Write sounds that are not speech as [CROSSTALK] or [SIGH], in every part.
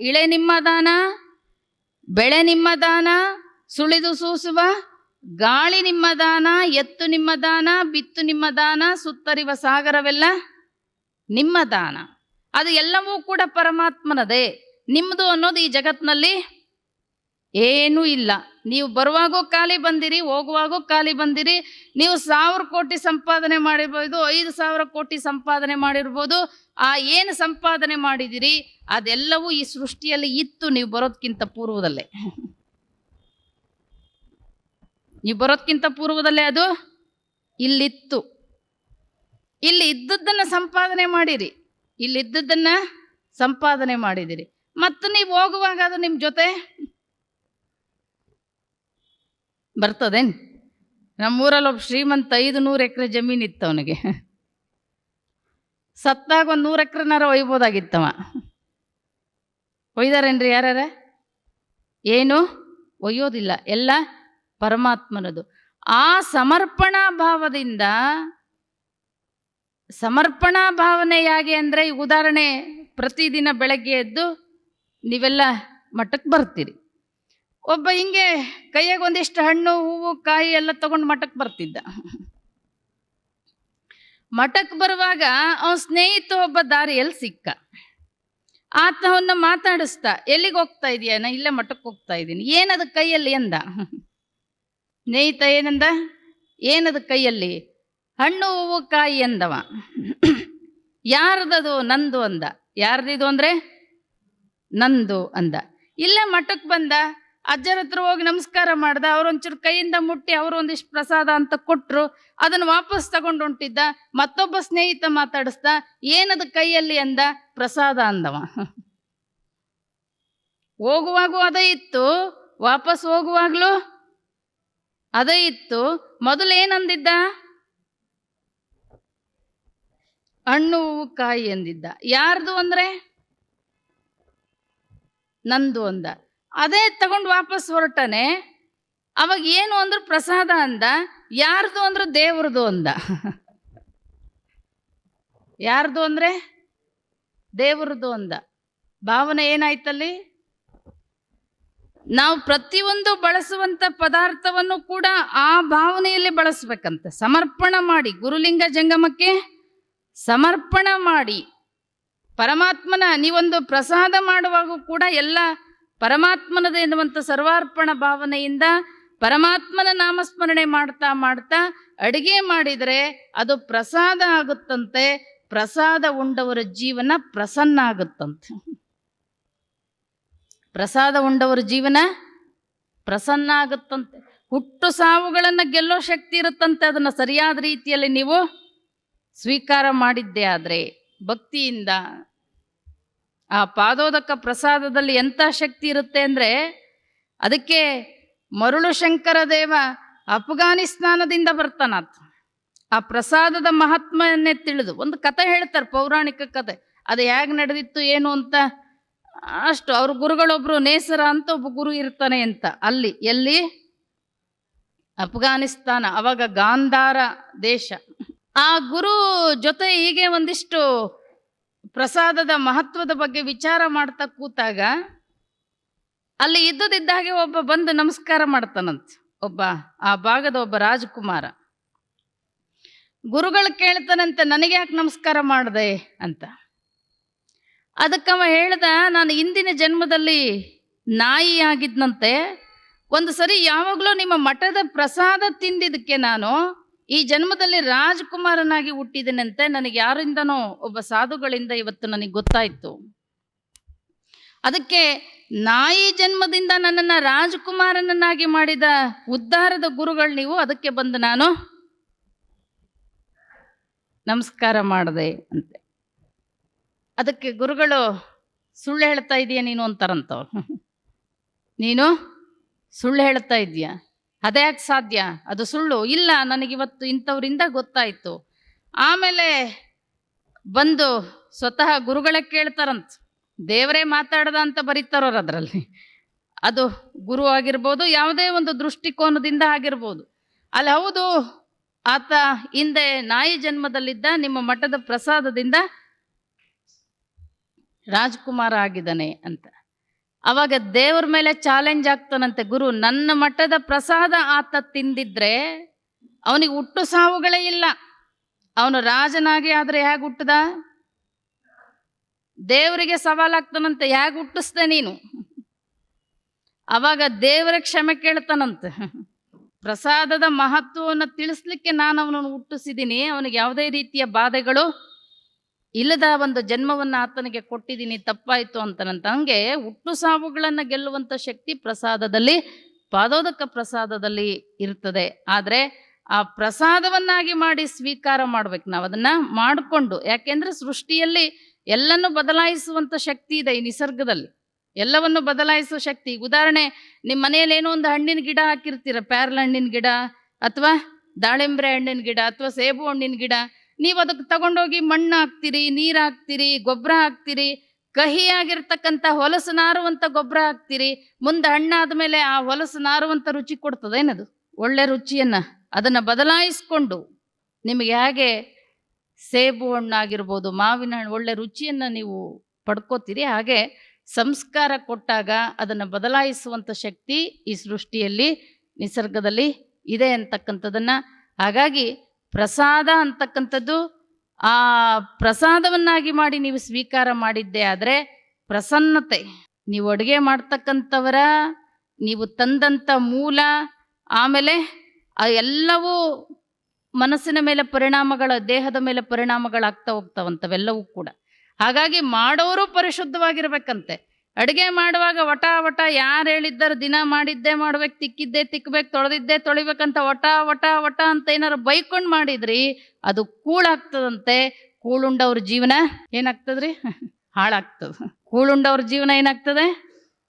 ಇಳೆ ನಿಮ್ಮ ದಾನ, ಬೆಳೆ ನಿಮ್ಮ ದಾನ, ಸುಳಿದು ಸೂಸುವ, ಗಾಳಿ ನಿಮ್ಮ ದಾನ, ಎತ್ತು ನಿಮ್ಮ ದಾನ, ಬಿತ್ತು ನಿಮ್ಮ ದಾನ, ಸುತ್ತರಿವ ಸಾಗರವೆಲ್ಲ ನಿಮ್ಮ ದಾನ. ಅದು ಎಲ್ಲವೂ ಕೂಡ ಪರಮಾತ್ಮನದೇ. ನಿಮ್ಮದು ಅನ್ನೋದು ಈ ಜಗತ್ತಿನಲ್ಲಿ ಏನೂ ಇಲ್ಲ. ನೀವು ಬರುವಾಗೂ ಖಾಲಿ ಬಂದಿರಿ, ಹೋಗುವಾಗೂ ಖಾಲಿ ಬಂದಿರಿ, ನೀವು ಸಾವಿರ ಕೋಟಿ ಸಂಪಾದನೆ ಮಾಡಿರ್ಬೋದು, ಐದು ಸಾವಿರ ಕೋಟಿ ಸಂಪಾದನೆ ಮಾಡಿರ್ಬೋದು, ಆ ಏನು ಸಂಪಾದನೆ ಮಾಡಿದಿರಿ, ಅದೆಲ್ಲವೂ ಈ ಸೃಷ್ಟಿಯಲ್ಲಿ ಇತ್ತು, ನೀವು ಬರೋದಕ್ಕಿಂತ ಪೂರ್ವದಲ್ಲೇ. ನೀವು ಬರೋದಕ್ಕಿಂತ ಪೂರ್ವದಲ್ಲೇ ಅದು ಇಲ್ಲಿತ್ತು. ಇಲ್ಲಿ ಇದ್ದದ್ದನ್ನು ಸಂಪಾದನೆ ಮಾಡಿರಿ ಇಲ್ಲಿ ಇದ್ದದ್ದನ್ನ ಸಂಪಾದನೆ ಮಾಡಿದಿರಿ. ಮತ್ತು ನೀವು ಹೋಗುವಾಗ ಅದು ನಿಮ್ಮ ಜೊತೆ ಬರ್ತದೇನು? ನಮ್ಮೂರಲ್ಲಿ ಒಬ್ಬ ಶ್ರೀಮಂತ ಐದು ನೂರು ಎಕರೆ ಜಮೀನು ಇತ್ತು ಅವನಿಗೆ ಸತ್ತಾಗ ಒಂದು ನೂರು ಎಕರೆನಾರ ಒಯ್ಬೋದಾಗಿತ್ತವ. ಒಯ್ದಾರೇನ್ರಿ ಯಾರ್ಯಾರ? ಏನು? ಒಯ್ಯೋದಿಲ್ಲ. ಎಲ್ಲ ಪರಮಾತ್ಮನದು. ಆ ಸಮರ್ಪಣಾ ಭಾವದಿಂದ ಸಮರ್ಪಣಾ ಭಾವನೆಯಾಗಿ ಅಂದರೆ ಈಗ ಉದಾಹರಣೆ ಪ್ರತಿದಿನ ಬೆಳಗ್ಗೆ ಎದ್ದು ನೀವೆಲ್ಲ ಮಠಕ್ಕೆ ಬರ್ತೀರಿ. ಒಬ್ಬ ಹಿಂಗೆ ಕೈಯಾಗ ಒಂದಿಷ್ಟು ಹಣ್ಣು, ಹೂವು, ಕಾಯಿ ಎಲ್ಲ ತಗೊಂಡು ಮಠಕ್ಕೆ ಬರ್ತಿದ್ದ. ಮಠಕ್ಕೆ ಬರುವಾಗ ಅವನ ಸ್ನೇಹಿತ ಒಬ್ಬ ದಾರಿಯಲ್ಲಿ ಸಿಕ್ಕ. ಆತ ಅವನ್ನ ಮಾತಾಡಿಸ್ತಾ, ಎಲ್ಲಿಗೆ ಹೋಗ್ತಾ ಇದೀಯ? ನಾ ಇಲ್ಲೇ ಮಠಕ್ಕೆ ಹೋಗ್ತಾ ಇದ್ದೀನಿ ಏನದು ಕೈಯಲ್ಲಿ? ಅಂದ. ಸ್ನೇಹಿತ ಏನಂದ? ಏನದು ಕೈಯಲ್ಲಿ? ಹಣ್ಣು, ಹೂವು, ಕಾಯಿ, ಅಂದವ. ಯಾರ್ದದು? ನಂದು, ಅಂದ. ಯಾರ್ದಿದು? ಅಂದ್ರೆ, ನಂದು, ಅಂದ. ಇಲ್ಲೇ ಮಠಕ್ಕೆ ಬಂದ? ಅಜ್ಜರ ಹತ್ರ ಹೋಗಿ ನಮಸ್ಕಾರ ಮಾಡ್ದ, ಅವ್ರೊಂಚೂರು ಕೈಯಿಂದ ಮುಟ್ಟಿ ಅವರು ಒಂದಿಷ್ಟು ಪ್ರಸಾದ ಅಂತ ಕೊಟ್ರು, ಅದನ್ನು ವಾಪಸ್ ತಗೊಂಡು ಹೊಂಟಿದ್ದ ಮತ್ತೊಬ್ಬ ಸ್ನೇಹಿತ ಮಾತಾಡಿಸ್ದ, ಏನದು ಕೈಯಲ್ಲಿ ಅಂದ, ಪ್ರಸಾದ ಅಂದವ. ಹೋಗುವಾಗೂ ಅದೇ ಇತ್ತು, ವಾಪಸ್ ಹೋಗುವಾಗ್ಲೂ ಅದೇ ಇತ್ತು, ಮೊದಲು ಏನಂದಿದ್ದ? ಹಣ್ಣು ಕಾಯಿ ಅಂದಿದ್ದ. ಯಾರ್ದು ಅಂದ್ರೆ? ನಂದು ಅಂದ. ಅದೇ ತಗೊಂಡು ವಾಪಸ್ ಹೊರಟನೆ. ಅವಾಗ ಏನು ಅಂದ್ರೆ ಪ್ರಸಾದ ಅಂದ, ಯಾರ್ದು ಅಂದ್ರೆ ದೇವ್ರದು ಅಂದ. [LAUGHS] ಯಾರ್ದು ಅಂದ್ರೆ ದೇವ್ರದು ಅಂದ. ಭಾವನೆ ಏನಾಯ್ತಲ್ಲಿ? ನಾವು ಪ್ರತಿಯೊಂದು ಬಳಸುವಂತ ಪದಾರ್ಥವನ್ನು ಕೂಡ ಆ ಭಾವನೆಯಲ್ಲಿ ಬಳಸ್ಬೇಕಂತೆ. ಸಮರ್ಪಣ ಮಾಡಿ, ಗುರುಲಿಂಗ ಜಂಗಮಕ್ಕೆ ಸಮರ್ಪಣ ಮಾಡಿ. ಪರಮಾತ್ಮನ ನೀವೊಂದು ಪ್ರಸಾದ ಮಾಡುವಾಗ ಕೂಡ ಎಲ್ಲ ಪರಮಾತ್ಮನದ ಎನ್ನುವಂಥ ಸರ್ವಾರ್ಪಣ ಭಾವನೆಯಿಂದ ಪರಮಾತ್ಮನ ನಾಮಸ್ಮರಣೆ ಮಾಡ್ತಾ ಮಾಡ್ತಾ ಅಡಿಗೆ ಮಾಡಿದರೆ ಅದು ಪ್ರಸಾದ ಆಗುತ್ತಂತೆ, ಪ್ರಸಾದ ಉಂಡವರ ಜೀವನ ಪ್ರಸನ್ನ ಆಗುತ್ತಂತೆ. ಪ್ರಸಾದ ಉಂಡವರ ಜೀವನ ಪ್ರಸನ್ನ ಆಗುತ್ತಂತೆ. ಹುಟ್ಟು ಸಾವುಗಳನ್ನು ಗೆಲ್ಲೋ ಶಕ್ತಿ ಇರುತ್ತಂತೆ, ಅದನ್ನು ಸರಿಯಾದ ರೀತಿಯಲ್ಲಿ ನೀವು ಸ್ವೀಕಾರ ಮಾಡಿದ್ದೇ ಆದರೆ ಭಕ್ತಿಯಿಂದ ಆ ಪಾದೋದಕ ಪ್ರಸಾದದಲ್ಲಿ ಎಂಥ ಶಕ್ತಿ ಇರುತ್ತೆ ಅಂದರೆ ಅದಕ್ಕೆ ಮರುಳು ಶಂಕರ ದೇವ ಅಫ್ಘಾನಿಸ್ತಾನದಿಂದ ಬರ್ತಾನಾತ್. ಆ ಪ್ರಸಾದದ ಮಹಾತ್ಮನ್ನೇ ತಿಳಿದು ಒಂದು ಕತೆ ಹೇಳ್ತಾರೆ, ಪೌರಾಣಿಕ ಕತೆ ಅದು ಹೇಗೆ ನಡೆದಿತ್ತು, ಏನು ಅಂತ? ಅಷ್ಟು ಅವ್ರ ಗುರುಗಳೊಬ್ಬರು ನೇಸರ ಅಂತ ಒಬ್ಬ ಗುರು ಇರ್ತಾನೆ ಅಂತ. ಅಲ್ಲಿ, ಎಲ್ಲಿ? ಅಫ್ಘಾನಿಸ್ತಾನ ಅವಾಗ ಗಾಂಧಾರ ದೇಶ. ಆ ಗುರು ಜೊತೆ ಹೀಗೆ ಒಂದಿಷ್ಟು ಪ್ರಸಾದದ ಮಹತ್ವದ ಬಗ್ಗೆ ವಿಚಾರ ಮಾಡ್ತಾ ಕೂತಾಗ ಅಲ್ಲಿ ಇದ್ದದಿದ್ದ ಹಾಗೆ ಒಬ್ಬ ಬಂದು ನಮಸ್ಕಾರ ಮಾಡ್ತಾನಂತೆ. ಒಬ್ಬ ಆ ಭಾಗದ ಒಬ್ಬ ರಾಜಕುಮಾರ. ಗುರುಗಳು ಕೇಳ್ತಾನಂತೆ, ನನಗೆ ಯಾಕೆ ನಮಸ್ಕಾರ ಮಾಡಿದೆ? ಅಂತ. ಅದಕ್ಕವ ಹೇಳ್ದ, ನಾನು ಇಂದಿನ ಜನ್ಮದಲ್ಲಿ ನಾಯಿ ಆಗಿದ್ನಂತೆ. ಒಂದು ಸರಿ ಯಾವಾಗಲೂ ನಿಮ್ಮ ಮಠದ ಪ್ರಸಾದ ತಿಂದಿದ್ದಕ್ಕೆ ನಾನು ಈ ಜನ್ಮದಲ್ಲಿ ರಾಜಕುಮಾರನಾಗಿ ಹುಟ್ಟಿದನಂತೆ ನನಗೆ ಯಾರಿಂದನೋ ಒಬ್ಬ ಸಾಧುಗಳಿಂದ ಇವತ್ತು ನನಗೆ ಗೊತ್ತಾಯಿತು. ಅದಕ್ಕೆ ನಾಯಿ ಜನ್ಮದಿಂದ ನನ್ನನ್ನು ರಾಜಕುಮಾರನನ್ನಾಗಿ ಮಾಡಿದ ಉದ್ಧಾರದ ಗುರುಗಳು ನೀವು, ಅದಕ್ಕೆ ಬಂದು ನಾನು ನಮಸ್ಕಾರ ಮಾಡಿದೆ ಅಂತೆ. ಅದಕ್ಕೆ ಗುರುಗಳು, ಸುಳ್ಳು ಹೇಳ್ತಾ ಇದೀಯ ನೀನು ಅಂತಾರಂತವ್ರು. [LAUGHS] ನೀನು ಸುಳ್ಳು ಹೇಳ್ತಾ ಇದೀಯ. ಅದ್ಯಾಕೆ ಸಾಧ್ಯ? ಅದು ಸುಳ್ಳು. ಇಲ್ಲ, ನನಗಿವತ್ತು ಇಂಥವರಿಂದ ಗೊತ್ತಾಯಿತು. ಆಮೇಲೆ ಬಂದು ಸ್ವತಃ ಗುರುಗಳೇ ಕೇಳ್ತಾರಂತ. ದೇವರೇ ಮಾತಾಡ್ದ ಅಂತ ಬರೀತಾರೋರು ಅದರಲ್ಲಿ. ಅದು ಗುರು ಆಗಿರ್ಬೋದು, ಯಾವುದೇ ಒಂದು ದೃಷ್ಟಿಕೋನದಿಂದ ಆಗಿರ್ಬೋದು. ಅಲ್ಲಿ ಹೌದು, ಆತ ಹಿಂದೆ ನಾಯಿ ಜನ್ಮದಲ್ಲಿದ್ದ ನಿಮ್ಮ ಮಠದ ಪ್ರಸಾದದಿಂದ ರಾಜ್ಕುಮಾರ ಆಗಿದ್ದಾನೆ ಅಂತ. ಅವಾಗ ದೇವ್ರ ಮೇಲೆ ಚಾಲೆಂಜ್ ಆಗ್ತಾನಂತೆ ಗುರು. ನನ್ನ ಮಟ್ಟದ ಪ್ರಸಾದ ಆತ ತಿಂದಿದ್ರೆ ಅವನಿಗೆ ಹುಟ್ಟು ಸಾವುಗಳೇ ಇಲ್ಲ. ಅವನು ರಾಜನಾಗಿ ಆದ್ರೆ ಹೇಗೆ ಹುಟ್ಟದ? ದೇವರಿಗೆ ಸವಾಲಾಗ್ತಾನಂತೆ ಹೇಗೆ ಹುಟ್ಟಿಸ್ದೆ ನೀನು? ಅವಾಗ ದೇವರ ಕ್ಷಮೆ ಕೇಳ್ತಾನಂತೆ. ಪ್ರಸಾದದ ಮಹತ್ವವನ್ನು ತಿಳಿಸ್ಲಿಕ್ಕೆ ನಾನು ಅವನನ್ನು ಹುಟ್ಟಿಸಿದ್ದೀನಿ. ಅವನಿಗೆ ಯಾವುದೇ ರೀತಿಯ ಬಾಧೆಗಳು ಇಲ್ಲದ ಒಂದು ಜನ್ಮವನ್ನು ಆತನಿಗೆ ಕೊಟ್ಟಿದ್ದೀನಿ, ತಪ್ಪಾಯಿತು ಅಂತ ಹಂಗೆ ಹುಟ್ಟು ಸಾವುಗಳನ್ನು ಗೆಲ್ಲುವಂಥ ಶಕ್ತಿ ಪ್ರಸಾದದಲ್ಲಿ, ಪಾದೋದಕ ಪ್ರಸಾದದಲ್ಲಿ ಇರ್ತದೆ. ಆದರೆ ಆ ಪ್ರಸಾದವನ್ನಾಗಿ ಮಾಡಿ ಸ್ವೀಕಾರ ಮಾಡ್ಬೇಕು ನಾವು ಅದನ್ನ ಮಾಡಿಕೊಂಡು, ಯಾಕೆಂದ್ರೆ ಸೃಷ್ಟಿಯಲ್ಲಿ ಎಲ್ಲನೂ ಬದಲಾಯಿಸುವಂಥ ಶಕ್ತಿ ಇದೆ ಈ ನಿಸರ್ಗದಲ್ಲಿ. ಎಲ್ಲವನ್ನು ಬದಲಾಯಿಸುವ ಶಕ್ತಿ. ಉದಾಹರಣೆ ನಿಮ್ಮ ಮನೆಯಲ್ಲಿ ಏನೋ ಒಂದು ಹಣ್ಣಿನ ಗಿಡ ಹಾಕಿರ್ತೀರ, ಪ್ಯಾರ್ಲ ಹಣ್ಣಿನ ಗಿಡ ಅಥವಾ ದಾಳಿಂಬ್ರೆ ಹಣ್ಣಿನ ಗಿಡ ಅಥವಾ ಸೇಬು ಹಣ್ಣಿನ ಗಿಡ. ನೀವು ಅದಕ್ಕೆ ತಗೊಂಡೋಗಿ ಮಣ್ಣು ಹಾಕ್ತೀರಿ, ನೀರು ಹಾಕ್ತೀರಿ ಗೊಬ್ಬರ ಹಾಕ್ತೀರಿ, ಕಹಿಯಾಗಿರ್ತಕ್ಕಂಥ ಹೊಲಸು ನಾರುವಂಥ ಗೊಬ್ಬರ ಹಾಕ್ತೀರಿ, ಮುಂದೆ ಹಣ್ಣಾದ ಮೇಲೆ ಆ ಹೊಲಸು ನಾರುವಂಥ ರುಚಿ ಕೊಡ್ತದೇನದು ಒಳ್ಳೆ ರುಚಿಯನ್ನು ಅದನ್ನು ಬದಲಾಯಿಸ್ಕೊಂಡು ನಿಮಗೆ ಹೇಗೆ ಸೇಬು ಹಣ್ಣಾಗಿರ್ಬೋದು, ಮಾವಿನ ಹಣ್ಣು ಒಳ್ಳೆ ರುಚಿಯನ್ನು ನೀವು ಪಡ್ಕೋತೀರಿ, ಹಾಗೆ ಸಂಸ್ಕಾರ ಕೊಟ್ಟಾಗ ಅದನ್ನು ಬದಲಾಯಿಸುವಂಥ ಶಕ್ತಿ ಈ ಸೃಷ್ಟಿಯಲ್ಲಿ ನಿಸರ್ಗದಲ್ಲಿ ಇದೆ ಅಂತಕ್ಕಂಥದ್ದನ್ನು ಹಾಗಾಗಿ ಪ್ರಸಾದ ಅಂತಕ್ಕಂಥದ್ದು ಆ ಪ್ರಸಾದವನ್ನಾಗಿ ಮಾಡಿ ನೀವು ಸ್ವೀಕಾರ ಮಾಡಿದ್ದೇ ಆದರೆ ಪ್ರಸನ್ನತೆ. ನೀವು ಅಡುಗೆ ಮಾಡ್ತಕ್ಕಂಥವರ, ನೀವು ತಂದಂಥ ಮೂಲ, ಆಮೇಲೆ ಆ ಎಲ್ಲವೂ ಮನಸ್ಸಿನ ಮೇಲೆ ಪರಿಣಾಮಗಳ, ದೇಹದ ಮೇಲೆ ಪರಿಣಾಮಗಳಾಗ್ತಾ ಹೋಗ್ತಾವಂಥವೆಲ್ಲವೂ ಕೂಡ. ಹಾಗಾಗಿ ಮಾಡೋರು ಪರಿಶುದ್ಧವಾಗಿರ್ಬೇಕಂತೆ. ಅಡುಗೆ ಮಾಡುವಾಗ ವಟ ವಟ ಯಾರು ಹೇಳಿದ್ದಾರೆ? ದಿನ ಮಾಡಿದ್ದೇ ಮಾಡ್ಬೇಕು ತಿಕ್ಕಿದ್ದೇ ತಿಕ್ಕಬೇಕು ತೊಳೆದಿದ್ದೇ ತೊಳಿಬೇಕಂತ ವಟ ವಟ ವಟ ಅಂತ ಏನಾರು ಬೈಕೊಂಡು ಮಾಡಿದ್ರಿ, ಅದು ಕೂಳಾಗ್ತದಂತೆ. ಕೂಳುಂಡವ್ರ ಜೀವನ ಏನಾಗ್ತದ್ರಿ? [LAUGHS] ಹಾಳಾಗ್ತದೆ. ಕೂಳುಂಡವ್ರ ಜೀವನ ಏನಾಗ್ತದೆ?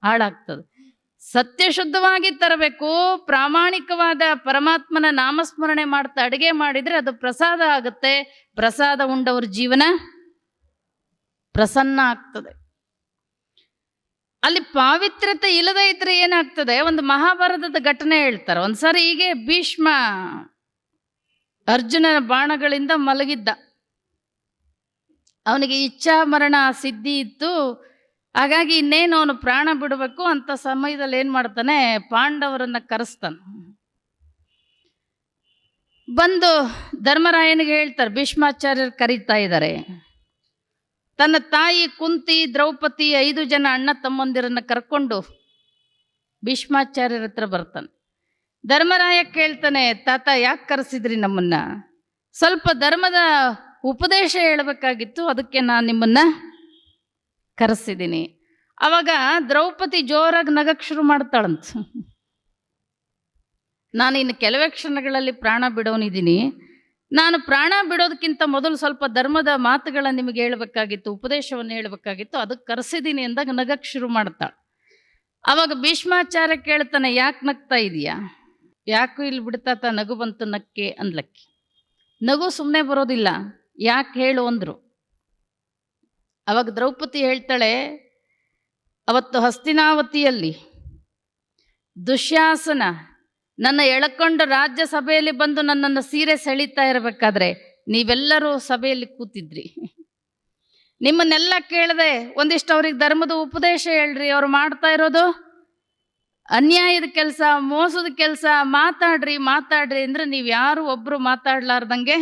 ಹಾಳಾಗ್ತದೆ. ಸತ್ಯಶುದ್ಧವಾಗಿ ತರಬೇಕು, ಪ್ರಾಮಾಣಿಕವಾದ ಪರಮಾತ್ಮನ ನಾಮಸ್ಮರಣೆ ಮಾಡ್ತಾ ಅಡುಗೆ ಮಾಡಿದರೆ ಅದು ಪ್ರಸಾದ ಆಗುತ್ತೆ. ಪ್ರಸಾದ ಉಂಡವ್ರ ಜೀವನ ಪ್ರಸನ್ನ ಆಗ್ತದೆ. ಅಲ್ಲಿ ಪಾವಿತ್ರ್ಯತೆ ಇಲ್ಲದೇ ಇದ್ರೆ ಏನಾಗ್ತದೆ? ಒಂದು ಮಹಾಭಾರತದ ಘಟನೆ ಹೇಳ್ತಾರೆ. ಒಂದ್ಸರಿ ಹೀಗೆ ಭೀಷ್ಮ ಅರ್ಜುನನ ಬಾಣಗಳಿಂದ ಮಲಗಿದ್ದ. ಅವನಿಗೆ ಇಚ್ಛಾ ಮರಣ ಸಿದ್ಧಿ ಇತ್ತು. ಹಾಗಾಗಿ ಇನ್ನೇನು ಅವನು ಪ್ರಾಣ ಬಿಡಬೇಕು ಅಂತ ಸಮಯದಲ್ಲಿ ಏನು ಮಾಡ್ತಾನೆ? ಪಾಂಡವರನ್ನ ಕರೆಸ್ತಾನೆ. ಬಂದು ಧರ್ಮರಾಯನಿಗೆ ಹೇಳ್ತಾರೆ, ಭೀಷ್ಮಾಚಾರ್ಯರು ಕರೀತಾ ಇದ್ದಾರೆ. ತನ್ನ ತಾಯಿ ಕುಂತಿ ದ್ರೌಪದಿ ಐದು ಜನ ಅಣ್ಣ ತಮ್ಮಂದಿರನ್ನ ಕರ್ಕೊಂಡು ಭೀಷ್ಮಾಚಾರ್ಯರ ಹತ್ರ ಬರ್ತಾನೆ. ಧರ್ಮರಾಯ ಕೇಳ್ತಾನೆ, ತಾತ ಯಾಕೆ ಕರೆಸಿದ್ರಿ ನಮ್ಮನ್ನ? ಸ್ವಲ್ಪ ಧರ್ಮದ ಉಪದೇಶ ಹೇಳಬೇಕಾಗಿತ್ತು, ಅದಕ್ಕೆ ನಾನು ನಿಮ್ಮನ್ನ ಕರೆಸಿದ್ದೀನಿ ಅವಾಗ ದ್ರೌಪದಿ ಜೋರಾಗಿ ನಗಕ್ಕೆ ಶುರು ಮಾಡ್ತಾಳಂತ. ನಾನು ಇನ್ನು ಕೆಲವೇ ಕ್ಷಣಗಳಲ್ಲಿ ಪ್ರಾಣ ಬಿಡೋನಿದ್ದೀನಿ ನಾನು ಪ್ರಾಣ ಬಿಡೋದಕ್ಕಿಂತ ಮೊದಲು ಸ್ವಲ್ಪ ಧರ್ಮದ ಮಾತುಗಳನ್ನು ನಿಮಗೆ ಹೇಳಬೇಕಾಗಿತ್ತು, ಉಪದೇಶವನ್ನು ಹೇಳಬೇಕಾಗಿತ್ತು ಅದಕ್ಕೆ ಕರೆಸಿದ್ದೀನಿ ಅಂದಾಗ ನಗಕ್ಕೆ ಶುರು ಮಾಡ್ತಾಳೆ. ಅವಾಗ ಭೀಷ್ಮಾಚಾರ್ಯ ಕೇಳ್ತಾನೆ, ಯಾಕೆ ನಗ್ತಾ ಇದೆಯಾ? ಯಾಕೂ ಇಲ್ಲಿ ಬಿಡ್ತಾತ ನಗು ಬಂತು ನಕ್ಕೆ ಅನ್ಲಕ್ಕೆ ನಗು ಸುಮ್ಮನೆ ಬರೋದಿಲ್ಲ, ಯಾಕೆ ಹೇಳು ಅಂದರು. ಅವಾಗ ದ್ರೌಪದಿ ಹೇಳ್ತಾಳೆ, ಅವತ್ತು ಹಸ್ತಿನಾವತಿಯಲ್ಲಿ ದುಶ್ಯಾಸನ ನನ್ನ ಎಳ್ಕೊಂಡು ರಾಜ್ಯಸಭೆಯಲ್ಲಿ ಬಂದು ನನ್ನನ್ನು ಸೀರೆ ಸೆಳೀತಾ ಇರಬೇಕಾದ್ರೆ ನೀವೆಲ್ಲರೂ ಸಭೆಯಲ್ಲಿ ಕೂತಿದ್ರಿ. ನಿಮ್ಮನ್ನೆಲ್ಲ ಕೇಳದೆ ಒಂದಿಷ್ಟು ಅವ್ರಿಗೆ ಧರ್ಮದ ಉಪದೇಶ ಹೇಳ್ರಿ, ಅವ್ರು ಮಾಡ್ತಾ ಇರೋದು. ಅನ್ಯಾಯದ ಕೆಲಸ, ಮೋಸದ ಕೆಲಸ, ಮಾತಾಡ್ರಿ ಮಾತಾಡ್ರಿ ಅಂದ್ರೆ ನೀವು ಯಾರು ಒಬ್ರು ಮಾತಾಡ್ಲಾರ್ದಂಗೆ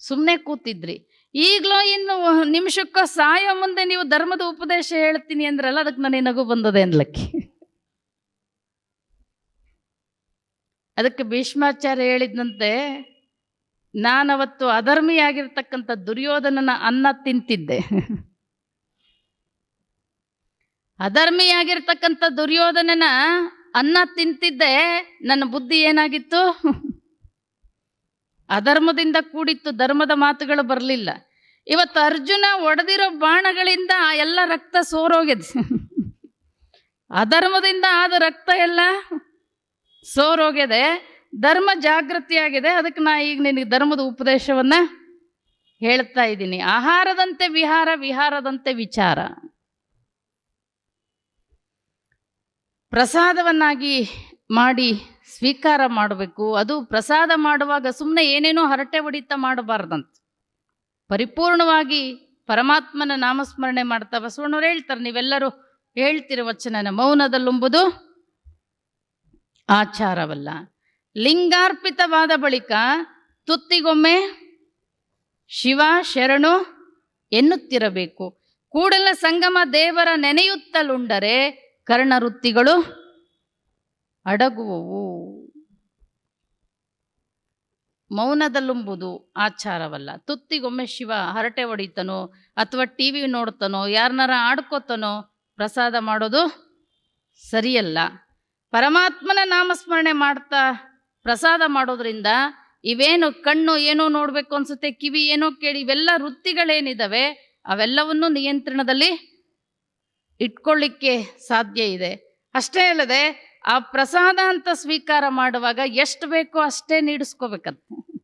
ಸುಮ್ಮನೆ ಕೂತಿದ್ರಿ. ಈಗಲೂ ಇನ್ನು ನಿಮಿಷಕ್ಕೋ ಸಾಯೋ ಮುಂದೆ ನೀವು ಧರ್ಮದ ಉಪದೇಶ ಹೇಳ್ತೀನಿ ಅಂದ್ರಲ್ಲ, ಅದಕ್ಕೆ ನನಗೆ ನಗು ಬಂದದೆ ಅನ್ಲಕ್ಕಿ ಅದಕ್ಕೆ ಭೀಷ್ಮಾಚಾರ್ಯ ಹೇಳಿದಂತೆ ನಾನವತ್ತು ಅಧರ್ಮಿಯಾಗಿರ್ತಕ್ಕಂಥ ದುರ್ಯೋಧನನ ಅನ್ನ ತಿಂತಿದ್ದೆ. ಅಧರ್ಮಿಯಾಗಿರ್ತಕ್ಕಂಥ ದುರ್ಯೋಧನನ ಅನ್ನ ತಿಂತಿದ್ದೆ, ನನ್ನ ಬುದ್ಧಿ ಏನಾಗಿತ್ತು? ಅಧರ್ಮದಿಂದ ಕೂಡಿತ್ತು, ಧರ್ಮದ ಮಾತುಗಳು ಬರಲಿಲ್ಲ. ಇವತ್ತು ಅರ್ಜುನ ಒಡೆದಿರೋ ಬಾಣಗಳಿಂದ ಎಲ್ಲ ರಕ್ತ ಸೋರೋಗಿದೆ. ಅಧರ್ಮದಿಂದ ಆದ ರಕ್ತ ಎಲ್ಲ ಸೋರೋಗಿದೆ ಧರ್ಮ ಜಾಗೃತಿಯಾಗಿದೆ. ಅದಕ್ಕೆ ನಾ ಈಗ ನಿನಗೆ ಧರ್ಮದ ಉಪದೇಶವನ್ನ ಹೇಳ್ತಾ ಇದ್ದೀನಿ. ಆಹಾರದಂತೆ ವಿಹಾರ, ವಿಹಾರದಂತೆ ವಿಚಾರ. ಪ್ರಸಾದವನ್ನಾಗಿ ಮಾಡಿ ಸ್ವೀಕಾರ ಮಾಡಬೇಕು. ಅದು ಪ್ರಸಾದ ಮಾಡುವಾಗ ಸುಮ್ಮನೆ ಏನೇನೋ ಹರಟೆ ಹೊಡಿತ ಮಾಡಬಾರ್ದಂತ. ಪರಿಪೂರ್ಣವಾಗಿ ಪರಮಾತ್ಮನ ನಾಮಸ್ಮರಣೆ ಮಾಡ್ತಾ ಬಸವಣ್ಣವ್ರು ಹೇಳ್ತಾರೆ. ನೀವೆಲ್ಲರೂ ಹೇಳ್ತಿರೋ ವಚನನ ಮೌನದಲ್ಲುಂಬುದು ಆಚಾರವಲ್ಲ. ಲಿಂಗಾರ್ಪಿತವಾದ ಬಳಿಕ ತುತ್ತಿಗೊಮ್ಮೆ ಶಿವ ಶರಣು ಎನ್ನುತ್ತಿರಬೇಕು. ಕೂಡಲ ಸಂಗಮ ದೇವರ ನೆನೆಯುತ್ತಲುಂಡರೆ ಕರ್ಣವೃತ್ತಿಗಳು ಅಡಗುವವು. ಮೌನದಲ್ಲುಂಬುದು ಆಚಾರವಲ್ಲ. ತುತ್ತಿಗೊಮ್ಮೆ ಶಿವ ಹರಟೆ ಹೊಡಿತನೋ ಅಥವಾ ಟಿ ವಿ ನೋಡ್ತಾನೋ ಯಾರನ್ನಾರ ಆಡ್ಕೋತಾನೋ ಪ್ರಸಾದ ಮಾಡೋದು ಸರಿಯಲ್ಲ. ಪರಮಾತ್ಮನ ನಾಮಸ್ಮರಣೆ ಮಾಡ್ತಾ ಪ್ರಸಾದ ಮಾಡೋದ್ರಿಂದ ಇವೇನು ಕಣ್ಣು ಏನೋ ನೋಡಬೇಕು ಅನ್ಸುತ್ತೆ, ಕಿವಿ ಏನೋ ಕೇಳಿ, ಇವೆಲ್ಲ ವೃತ್ತಿಗಳೇನಿದಾವೆ, ಅವೆಲ್ಲವನ್ನು ನಿಯಂತ್ರಣದಲ್ಲಿ ಇಟ್ಕೊಳ್ಳಿಕ್ಕೆ ಸಾಧ್ಯ ಇದೆ. ಅಷ್ಟೇ ಅಲ್ಲದೆ ಆ ಪ್ರಸಾದ ಅಂತ ಸ್ವೀಕಾರ ಮಾಡುವಾಗ ಎಷ್ಟು ಬೇಕೋ ಅಷ್ಟೇ ನೀಡಿಸ್ಕೋಬೇಕಂತೆ.